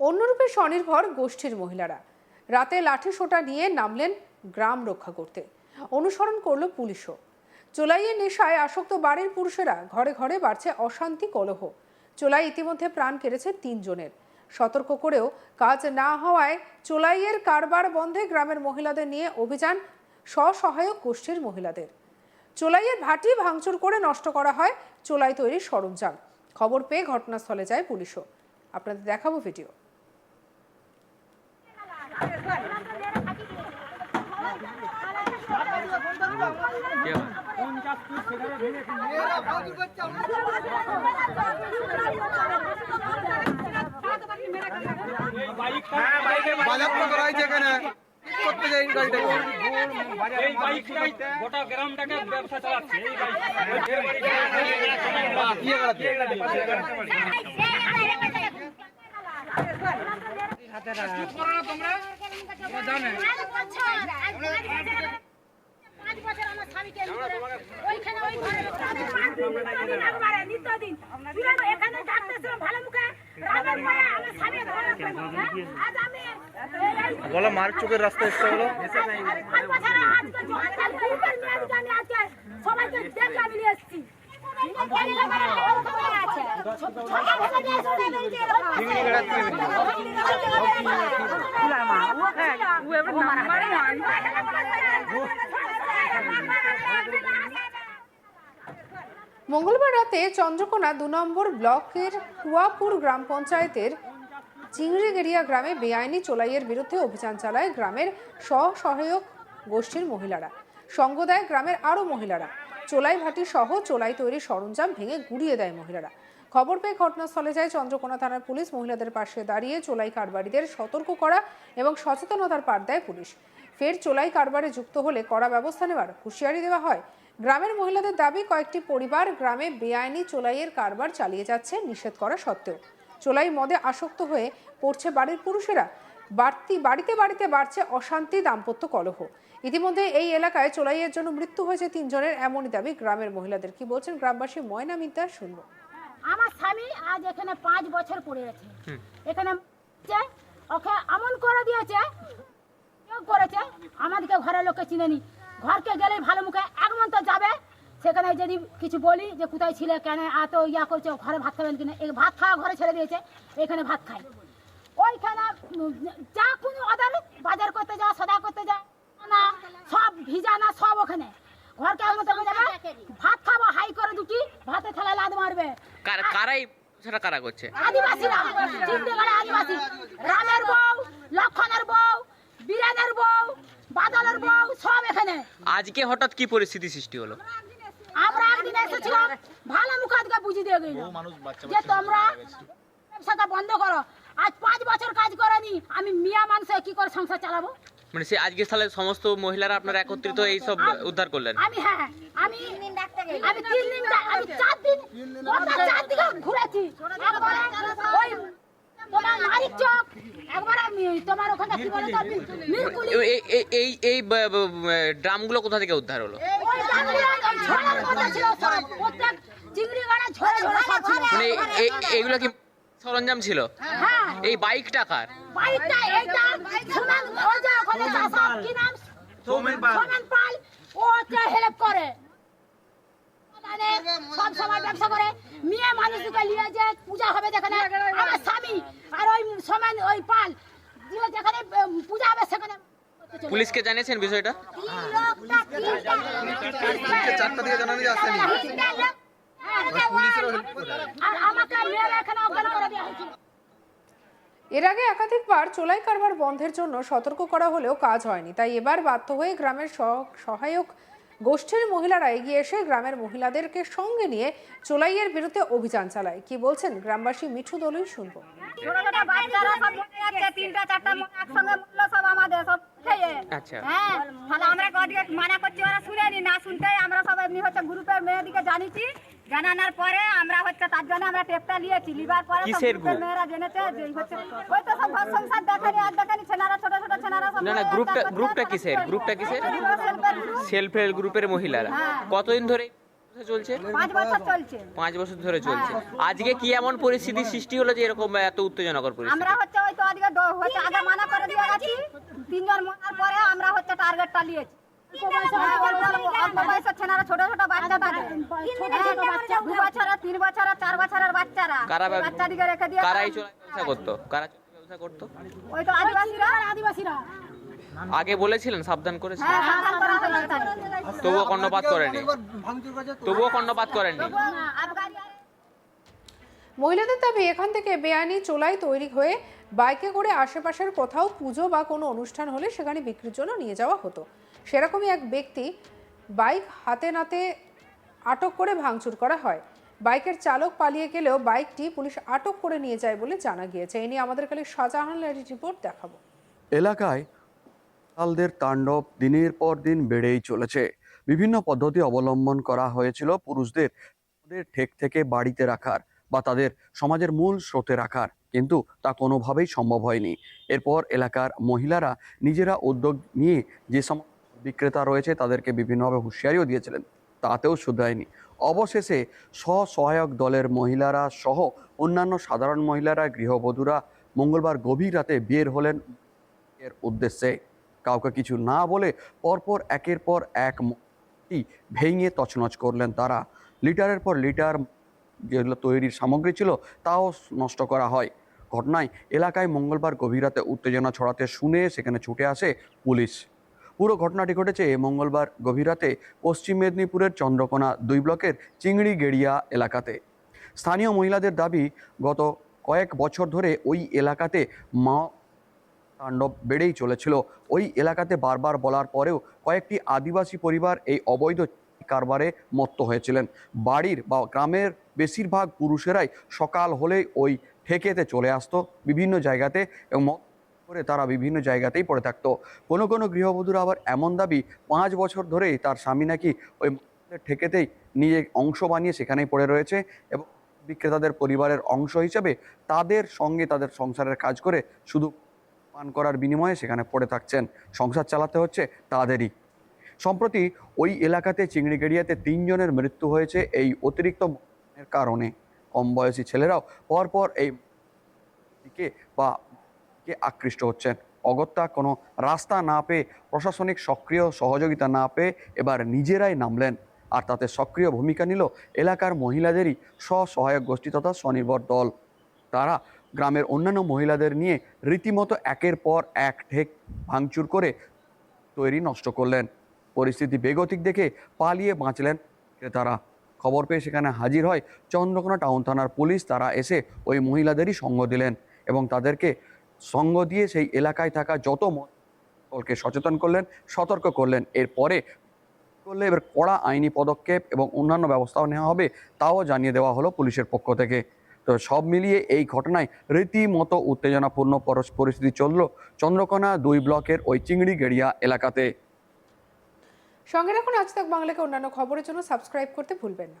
অন্যরূপে স্বনির্ভর গোষ্ঠীর মহিলারা। রাতে লাঠি সোটা নিয়ে নামলেন গ্রাম রক্ষা করতে। অনুসরণ করল পুলিশও। চোলাইয়ের নেশায় আসক্ত বাড়ির পুরুষেরা ঘরে ঘরে বাড়ছে অশান্তি, কলহ। চোলাই ইতিমধ্যে প্রাণ কেড়েছে তিনজনের। সতর্ক করেও কাজ না হওয়ায় চোলাইয়ের কারবার বন্ধে গ্রামের মহিলাদের নিয়ে অভিযান স্বসহায়ক গোষ্ঠীর মহিলাদের। চোলাইয়ের ভাটি ভাঙচুর করে নষ্ট করা হয় চোলাই তৈরির সরঞ্জাম। খবর পেয়ে ঘটনাস্থলে যায় পুলিশও। আপনাদের দেখাবো ভিডিও। করা হয়েছে এখানে করতে যাই গাড়িটাকে এই বাইকটাই গোটা গ্রামটাকে ব্যবসা চালাচ্ছে এই ইয়ে বলো মার চোখের রাস্তা এসছে বলো। পাঁচ বছরে আজকে মঙ্গলবার রাতে চন্দ্রকোনা দু নম্বর ব্লকের কুয়াপুর গ্রাম পঞ্চায়েতের চিংড়িগেরিয়া গ্রামে বেআইনি চোলাইয়ের বিরুদ্ধে অভিযান চালায় গ্রামের স্বসহায়ক গোষ্ঠীর মহিলারা। সঙ্গ দেয় গ্রামের আরও মহিলারা। চোলাই ভাটি সহ চোলাই তৈরির সরঞ্জাম ভেঙে গুড়িয়ে দেয় মহিলারা। খবর পেয়ে ঘটনাস্থলে যায় চন্দ্রকোনা থানার পুলিশ। মহিলাদের পাশে দাঁড়িয়ে চোলাই কারবারিদের সতর্ক করা এবং সচেতনতার পাঠ দেয় পুলিশ। ফের চোলাই কারবারে যুক্ত হলে কড়া ব্যবস্থা নেওয়ার হুঁশিয়ারি দেওয়া হয়। গ্রামের মহিলাদের দাবি, কয়েকটি পরিবার গ্রামে বেআইনি চোলাইয়ের কারবার চালিয়ে যাচ্ছে নিষেধ করা সত্ত্বেও। চোলাই মদে আসক্ত হয়ে পড়ছে বাড়ির পুরুষেরা। বাড়তি, বাড়িতে বাড়িতে বাড়ছে অশান্তি, দাম্পত্য কলহ। ইতিমধ্যে এই এলাকায় চোলাইয়ের জন্য মৃত্যু হয়েছে তিনজনের এমনই দাবি গ্রামের মহিলাদের। কি বলছেন গ্রামবাসী ময়না মিদ্যা? শুনব। আমার স্বামী আজ এখানে পাঁচ বছর পড়ে আছে। এখানে ওকে এমন করে দিয়েছে কেউ করেছে আমাদেরকে ঘরের লোককে চিনেনি। ঘরকে গেলে ভালো মুখে এক মন্ত্র যাবে সেখানে যদি কিছু বলি যে কোথায় ছিলে কেন এত ইয়া করছে ঘরে ভাত খাবেন কিনা এই ভাত খাওয়া ঘরে ছেড়ে দিয়েছে এখানে ভাত খায়। ওইখানে যা কোনো ওদের বাজার করতে যা সদা করতে যা না সব ভিজা না সব ওখানে। এক মন্ত্র যাবে? ভাত খাব হাই করে দুটি ভাতে থালা লাদ মারবে। কারাই সেটা কারা করছে? আদিবাসীরা চিন্তাগড়ে আদিবাসী। রামের বউ লক্ষণের বউ বীরেনের বউ বাদলের বউ সব এখানে। আজকে হঠাৎ কি পরিস্থিতি সৃষ্টি হলো? আমরা একদিন এসেছিলাম ভালো মুখাদকে বুঝিয়ে দিয়ে গেল যে তোমরা ব্যবসাটা বন্ধ করো। আজ পাঁচ বছর কাজ করেনি আমি মিয়া মানুষে কি করে সংসার চালাবো? মানে সে আজকে তাহলে সমস্ত মহিলারা আপনারা একত্রিত এই সব উদ্ধার করলেন? আমি হ্যাঁ হ্যাঁ, আমি আমি তিন দিন আমি চার দিন গোটা চার দিকে ঘুরেছি? একবারে ওই তোমার মারিক চক একবার আমি তোমার ওখানে কি বলে তো মিরকুলি এই এই ব- ড্রামগুলো কোথা থেকে উদ্ধার হলো? ওই ওই ঝোড়ার মধ্যে ছিল সব। প্রত্যেক চিংড়ি গাড়া ঝোড়ে ঝোড়ে সব মানে এইগুলো কি সরঞ্জাম ছিল? হ্যাঁ এই বাইকটা কার? বাইকটা এইটা সুমন ওই যে ওখানে চাষা কি নাম? সৌমেন পাল। সৌমেন পাল ও হচ্ছে হেল্প করে। মানে সব সময় ব্যবসা করে। মেয়ে মানুষকে নিয়ে যে পূজা হবে যেখানে আমার স্বামী আর ওই সমান ওই পাল। দিয়ে যেখানে পূজা হবে সেখানে। পুলিশকে জানিয়েছেন বিষয়টা? চারটা দিকে জানানি আসেনি আর আমাকে মেয়েরা এখানে অজ্ঞান করে দেওয়া হয়েছিল এর আগে একাধিকবার চোলাই কারবার বন্ধের জন্য সতর্ক করা হলেও কাজ হয়নি। তাই এবার বাধ্য হয়ে গ্রামের সহায়ক গোষ্ঠীর মহিলারা এগিয়ে এসে গ্রামের মহিলাদেরকে সঙ্গে নিয়ে চোলাইয়ের বিরুদ্ধে অভিযান চালায়। কি বলছেন গ্রামবাসী মিঠু দলই শুনব। ছোট ছোট বাচ্চারা সব মরে যাচ্ছে তিনটা চারটা মা একসঙ্গে মরলো সব আমাদের সব খেয়ে। আচ্ছা। হ্যাঁ তাহলে আমরা মানা না শুনতেই আমরা সব এমনি হচ্ছে গ্রুপের মেয়েদিকে জানিছি জানানোর পরে আমরা হচ্ছে তার জন্য আমরা টেপটা নিয়েছি। লিবার পরে কিসের গ্রুপের মেয়েরা জেনেছে যে হচ্ছে ওই তো সব ঘর সংসার দেখেনি আর দেখেনি ছেনারা ছোট ছোট ছেনারা সব না না গ্রুপটা গ্রুপটা কিসের? গ্রুপটা কিসের। সেলফ হেল্প গ্রুপের মহিলারা। হ্যাঁ। কতদিন ধরে চলছে? পাঁচ বছর চলছে। পাঁচ বছর ধরে চলছে। আজকে কি এমন পরিস্থিতির সৃষ্টি হলো যে এরকম এত উত্তেজনাকর পরিস্থিতি? আমরা হচ্ছে ওই আজকে হচ্ছে আগে মানা করে দিয়ে গেছি। তিনজন মরার পরে আমরা হচ্ছে টার্গেটটা নিয়েছি। আগে বলেছিলেন, সাবধান করেছিলেন। তবুও কর্ণপাত করেনি তবুও কর্ণপাত করেননি। মহিলাদের দাবি, এখান থেকে বেআইনি চোলাই তৈরি হয়ে বাইকে করে আশেপাশের কোথাও পুজো বা কোনো অনুষ্ঠান হলে সেখানে বিক্রির জন্য নিয়ে যাওয়া হতো। সেরকমই এক ব্যক্তি বাইক হাতে নাতে আটক করে ভাঙচুর করা হয়। বাইকের চালক পালিয়ে গেলেও বাইকটি পুলিশ আটক করে নিয়ে যায় বলে জানা গিয়েছে। এ নিয়ে আমাদের কাছে শাহজাহান লাইরি রিপোর্ট দেখাবো। এলাকায় কালদের তাণ্ডব দিনের পর দিন বেড়েই চলেছে। বিভিন্ন পদ্ধতি অবলম্বন করা হয়েছিল পুরুষদের, তাদের ঠেক থেকে বাড়িতে রাখার বা তাদের সমাজের মূল স্রোতে রাখার। কিন্তু তা কোনোভাবেই সম্ভব হয়নি। এরপর এলাকার মহিলারা নিজেরা উদ্যোগ নিয়ে যে সমস্ত বিক্রেতা রয়েছে তাদেরকে বিভিন্নভাবে হুঁশিয়ারিও দিয়েছিলেন, তাতেও শুধরায়নি। অবশেষে স্বসহায়ক দলের মহিলারা সহ অন্যান্য সাধারণ মহিলারা, গৃহবধূরা মঙ্গলবার গভীর রাতে বের হলেন এর উদ্দেশ্যে। কাউকে কিছু না বলে পরপর একের পর এক ভেঙে তছনছ করলেন তারা। লিটারের পর লিটার যেগুলো তৈরির সামগ্রী ছিল, তাও নষ্ট করা হয়। ঘটনায় এলাকায় মঙ্গলবার গভীর রাতে উত্তেজনা ছড়াতে শুনে সেখানে ছুটে আসে পুলিশ। পুরো ঘটনাটি ঘটেছে মঙ্গলবার গভীর রাতে পশ্চিম মেদিনীপুরের চন্দ্রকোনা দুই ব্লকের চিংড়ি গেড়িয়া এলাকাতে। স্থানীয় মহিলাদের দাবি, গত কয়েক বছর ধরে ওই এলাকাতে মা তাণ্ডব বেড়েই চলেছিল। ওই এলাকাতে বারবার বলার পরেও কয়েকটি আদিবাসী পরিবার এই অবৈধ কারবারে মত্ত হয়েছিলেন। বাড়ির বা গ্রামের বেশিরভাগ পুরুষেরাই সকাল হলেই ওই ঠেকেতে চলে আসতো বিভিন্ন জায়গাতে এবং করে তারা বিভিন্ন জায়গাতেই পড়ে থাকতো। কোনো কোনো গৃহবধূরা আবার এমন দাবি পাঁচ বছর ধরেই তার স্বামী নাকি ওই ঠেকেতেই নিয়ে অংশ বানিয়ে সেখানেই পড়ে রয়েছে এবং বিক্রেতাদের পরিবারের অংশ হিসেবে তাদের সঙ্গে তাদের সংসারের কাজ করে শুধু পান করার বিনিময়ে সেখানে পড়ে থাকছেন। সংসার চালাতে হচ্ছে তাদেরই। সম্প্রতি ওই এলাকাতে চিংড়িগেড়িয়াতে তিনজনের মৃত্যু হয়েছে এই অতিরিক্ত কারণে। কম বয়সী ছেলেরাও পরপর এই দিকে বা কে আকৃষ্ট হচ্ছেন। অগত্যা কোনো রাস্তা না পেয়ে, প্রশাসনিক সক্রিয় সহযোগিতা না পেয়ে এবার নিজেরাই নামলেন। আর তাতে সক্রিয় ভূমিকা নিল এলাকার মহিলাদেরই স্বসহায়ক গোষ্ঠী তথা স্বনির্ভর দল। তারা গ্রামের অন্যান্য মহিলাদের নিয়ে রীতিমতো একের পর এক ঠেক ভাঙচুর করে তৈরি নষ্ট করলেন। পরিস্থিতি বেগতিক দেখে পালিয়ে বাঁচলেন ক্রেতারা। খবর পেয়ে সেখানে হাজির হয় চন্দ্রকোনা টাউন থানার পুলিশ। তারা এসে ওই মহিলাদেরই সঙ্গ দিলেন এবং তাদেরকে সঙ্গ দিয়ে সেই এলাকায় থাকা যত সকলকে সচেতন করলেন, সতর্ক করলেন। এরপরে করলে এবার কড়া আইনি পদক্ষেপ এবং অন্যান্য ব্যবস্থাও নেওয়া হবে তাও জানিয়ে দেওয়া হলো পুলিশের পক্ষ থেকে। তো সব মিলিয়ে এই ঘটনায় রীতিমতো উত্তেজনাপূর্ণ পরস- পরিস্থিতি চলল চন্দ্রকোনা দুই ব্লকের ওই চিংড়ি গেড়িয়া এলাকাতে। সঙ্গে রাখুন আজ তাক বাংলাকে অন্যান্য খবরের জন্য সাবস্ক্রাইব করতে ভুলবেন না।